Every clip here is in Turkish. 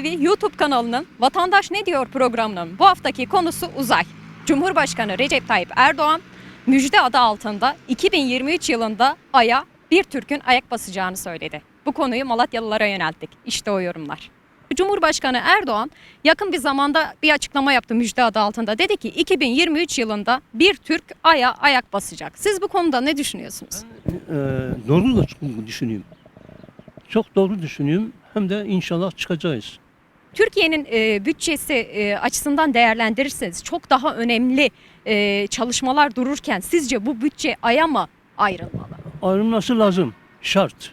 TV YouTube kanalının Vatandaş Ne Diyor programının bu haftaki konusu uzay. Cumhurbaşkanı Recep Tayyip Erdoğan müjde adı altında 2023 yılında Ay'a bir Türk'ün ayak basacağını söyledi. Bu konuyu Malatyalılara yönelttik. İşte o yorumlar. Cumhurbaşkanı Erdoğan yakın bir zamanda bir açıklama yaptı müjde adı altında. Dedi ki 2023 yılında bir Türk Ay'a ayak basacak. Siz bu konuda ne düşünüyorsunuz? Ee, doğru da düşünüyorum. Çok doğru düşünüyorum. Hem de inşallah çıkacağız. Türkiye'nin e, bütçesi e, açısından değerlendirirseniz çok daha önemli e, çalışmalar dururken sizce bu bütçe aya mı ayrılmalı? Ayrılması lazım. Şart.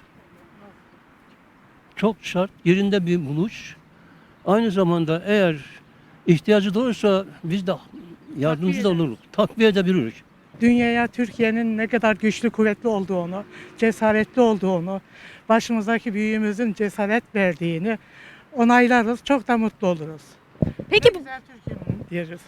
Çok şart. Yerinde bir buluş. Aynı zamanda eğer ihtiyacı da olursa biz de yardımcı da oluruz. Takviye edebiliriz. dünyaya Türkiye'nin ne kadar güçlü, kuvvetli olduğunu, cesaretli olduğunu, başımızdaki büyüğümüzün cesaret verdiğini onaylarız. Çok da mutlu oluruz. Peki bu, Güzel Türkiye'nin diyeriz.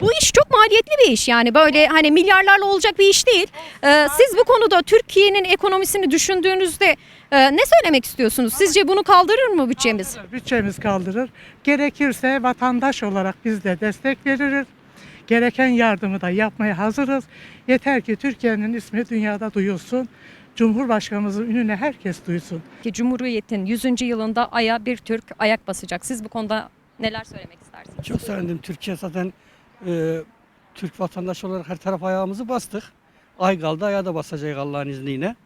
bu iş çok maliyetli bir iş yani böyle hani milyarlarla olacak bir iş değil. Ee, siz bu konuda Türkiye'nin ekonomisini düşündüğünüzde e, ne söylemek istiyorsunuz? Sizce bunu kaldırır mı bütçemiz? Bütçemiz kaldırır. Gerekirse vatandaş olarak biz de destek veririz. Gereken yardımı da yapmaya hazırız. Yeter ki Türkiye'nin ismi dünyada duyulsun. Cumhurbaşkanımızın ününe herkes duysun. Ki Cumhuriyet'in 100. yılında aya bir Türk ayak basacak. Siz bu konuda neler söylemek istersiniz? Çok sevindim. Türkiye zaten e, Türk vatandaşı olarak her tarafa ayağımızı bastık. Ay kaldı ayağa da basacak Allah'ın izniyle.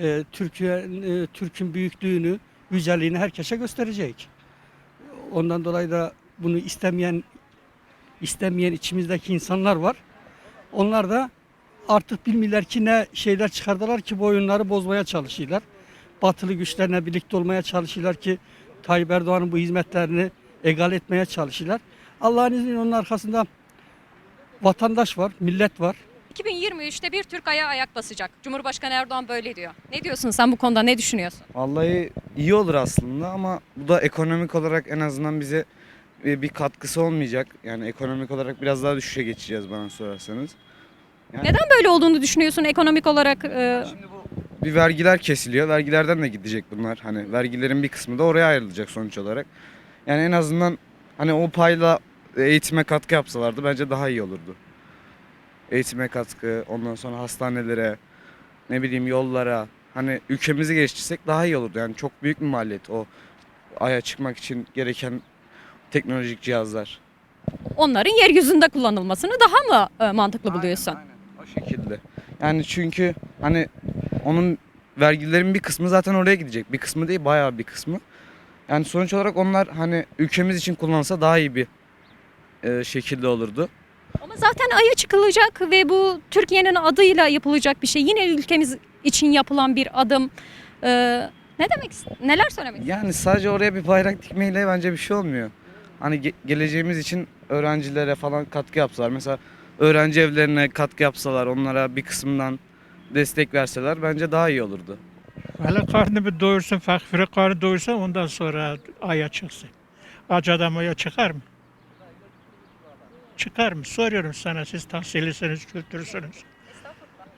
E, Türkiye, e, Türk'ün büyüklüğünü, yüceliğini herkese gösterecek. Ondan dolayı da bunu istemeyen istemeyen içimizdeki insanlar var. Onlar da artık bilmiyorlar ki ne şeyler çıkardılar ki bu oyunları bozmaya çalışıyorlar. Batılı güçlerine birlikte olmaya çalışıyorlar ki Tayyip Erdoğan'ın bu hizmetlerini egal etmeye çalışıyorlar. Allah'ın izniyle onun arkasında vatandaş var, millet var. 2023'te bir Türk aya ayak basacak. Cumhurbaşkanı Erdoğan böyle diyor. Ne diyorsun sen bu konuda ne düşünüyorsun? Vallahi iyi olur aslında ama bu da ekonomik olarak en azından bize bir katkısı olmayacak. Yani ekonomik olarak biraz daha düşüşe geçeceğiz bana sorarsanız. Yani Neden böyle olduğunu düşünüyorsun ekonomik olarak? e, Şimdi bu bir vergiler kesiliyor. Vergilerden de gidecek bunlar. Hani vergilerin bir kısmı da oraya ayrılacak sonuç olarak. Yani en azından hani o payla eğitime katkı yapsalardı bence daha iyi olurdu. Eğitime katkı, ondan sonra hastanelere, ne bileyim yollara, hani ülkemizi geliştirsek daha iyi olurdu. Yani çok büyük bir maliyet o aya çıkmak için gereken teknolojik cihazlar. onların yeryüzünde kullanılmasını daha mı e, mantıklı buluyorsun? Aynen, aynen. O şekilde. Yani çünkü hani onun vergilerin bir kısmı zaten oraya gidecek. Bir kısmı değil bayağı bir kısmı. Yani sonuç olarak onlar hani ülkemiz için kullanılsa daha iyi bir e, şekilde olurdu. Ama zaten aya çıkılacak ve bu Türkiye'nin adıyla yapılacak bir şey. Yine ülkemiz için yapılan bir adım. E, ne demek neler söylemek Yani sadece oraya bir bayrak dikmeyle bence bir şey olmuyor. Hani ge- geleceğimiz için öğrencilere falan katkı yapsalar. Mesela öğrenci evlerine katkı yapsalar, onlara bir kısmından destek verseler bence daha iyi olurdu. Hele karnını bir doyursun, fakiri karnı doyursa ondan sonra aya çıksın. Aç adam aya çıkar mı? Çıkar mı? Soruyorum sana siz tahsillisiniz, kültürsünüz.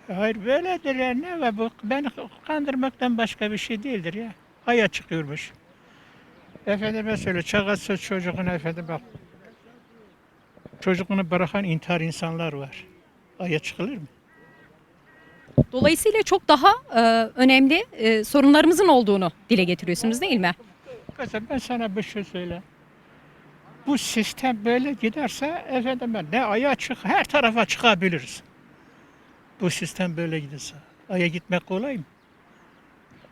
Hayır böyledir ya ne var bu? Beni kandırmaktan başka bir şey değildir ya. Aya çıkıyormuş. Efendime söyle çakası çocuğuna efendim bak. Çocuğunu bırakan intihar insanlar var. Aya çıkılır mı? Dolayısıyla çok daha e, önemli e, sorunlarımızın olduğunu dile getiriyorsunuz değil mi? Kızım ben sana bir şey söyle. Bu sistem böyle giderse efendim ben ne aya çık her tarafa çıkabiliriz. Bu sistem böyle giderse. Aya gitmek kolay mı?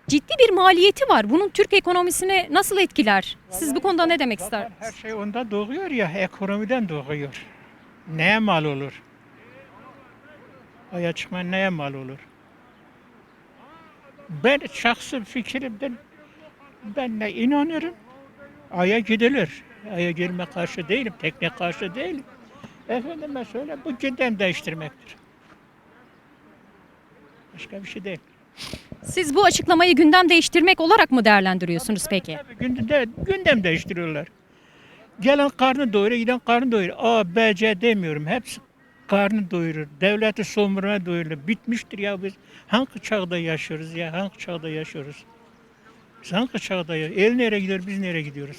Ciddi bir maliyeti var. Bunun Türk ekonomisine nasıl etkiler? Siz bu konuda ne demek Zaten istersiniz? her şey onda doğuyor ya ekonomiden doğuyor. Neye mal olur? Aya çıkma neye mal olur? Ben şahsi fikrimden ben ne inanıyorum. Aya gidilir. Aya girme karşı değilim, tekne karşı değilim. Efendime söyle bu gündem değiştirmektir. Başka bir şey değil. Siz bu açıklamayı gündem değiştirmek olarak mı değerlendiriyorsunuz peki? Tabii gündem, gündem değiştiriyorlar. Gelen karnı doyuruyor, giden karnı doyuruyor. A, B, C demiyorum. Hepsi karnı doyurur. Devleti somurmaya doyurur. Bitmiştir ya biz. Hangi çağda yaşıyoruz ya? Hangi çağda yaşıyoruz? Biz hangi çağda yaşıyoruz? El nereye gidiyor, biz nereye gidiyoruz?